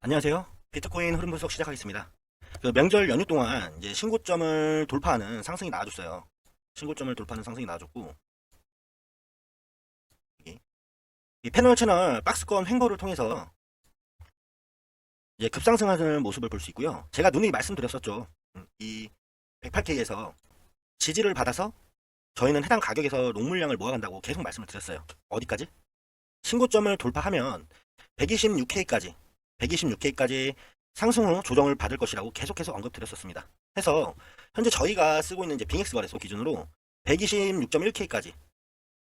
안녕하세요. 비트코인 흐름 분석 시작하겠습니다. 그 명절 연휴 동안 이제 신고점을 돌파하는 상승이 나와줬어요. 신고점을 돌파하는 상승이 나와줬고 이- 이 패널 채널 박스권 횡보를 통해서 이제 급상승하는 모습을 볼 수 있고요. 제가 누누이 말씀드렸었죠. 음, 이 108K에서 지지를 받아서 저희는 해당 가격에서 농물량을 모아간다고 계속 말씀을 드렸어요. 어디까지? 신고점을 돌파하면 126K까지 126K까지 상승 후 조정을 받을 것이라고 계속해서 언급드렸었습니다. 해서 현재 저희가 쓰고 있는 이제 빙엑스 거래소 기준으로 126.1K까지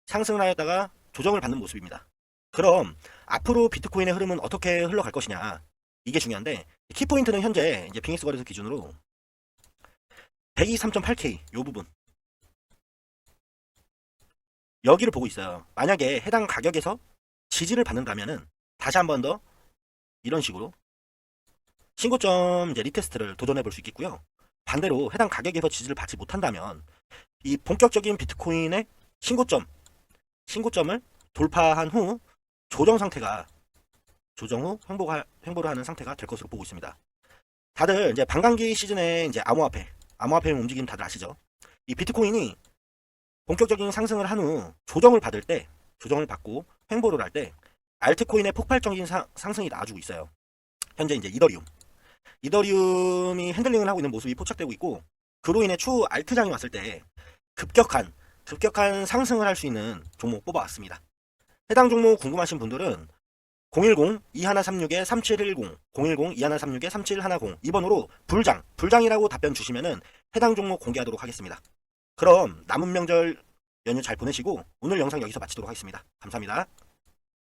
상승을 하였다가 조정을 받는 모습입니다. 그럼 앞으로 비트코인의 흐름은 어떻게 흘러갈 것이냐 이게 중요한데 키포인트는 현재 이제 빙엑스 거래소 기준으로 123.8K 요 부분 여기를 보고 있어요. 만약에 해당 가격에서 지지를 받는다면은 다시 한 번 더 이런 식으로 신고점 이제 리테스트를 도전해 볼 수 있겠고요. 반대로 해당 가격에서 지지를 받지 못한다면 이 본격적인 비트코인의 신고점 신고점을 돌파한 후 조정 상태가 조정 후 횡보가 횡보를 하는 상태가 될 것으로 보고 있습니다. 다들 이제 반감기 시즌에 이제 암호화폐 암호화폐 움직임 다들 아시죠? 이 비트코인이 본격적인 상승을 한 후 조정을 받을 때 조정을 받고 횡보를 할 때 알트코인의 폭발적인 상, 상승이 나와주고 있어요. 현재 이제 이더리움. 이더리움이 핸들링을 하고 있는 모습이 포착되고 있고 그로 인해 추후 알트장이 왔을 때 급격한 급격한 상승을 할 수 있는 종목 뽑아왔습니다. 해당 종목 궁금하신 분들은 010-2136-3710, 010-2136-3710 이번으로 불장, 불장이라고 답변 주시면은 해당 종목 공개하도록 하겠습니다. 그럼 남은 명절 연휴 잘 보내시고 오늘 영상 여기서 마치도록 하겠습니다. 감사합니다.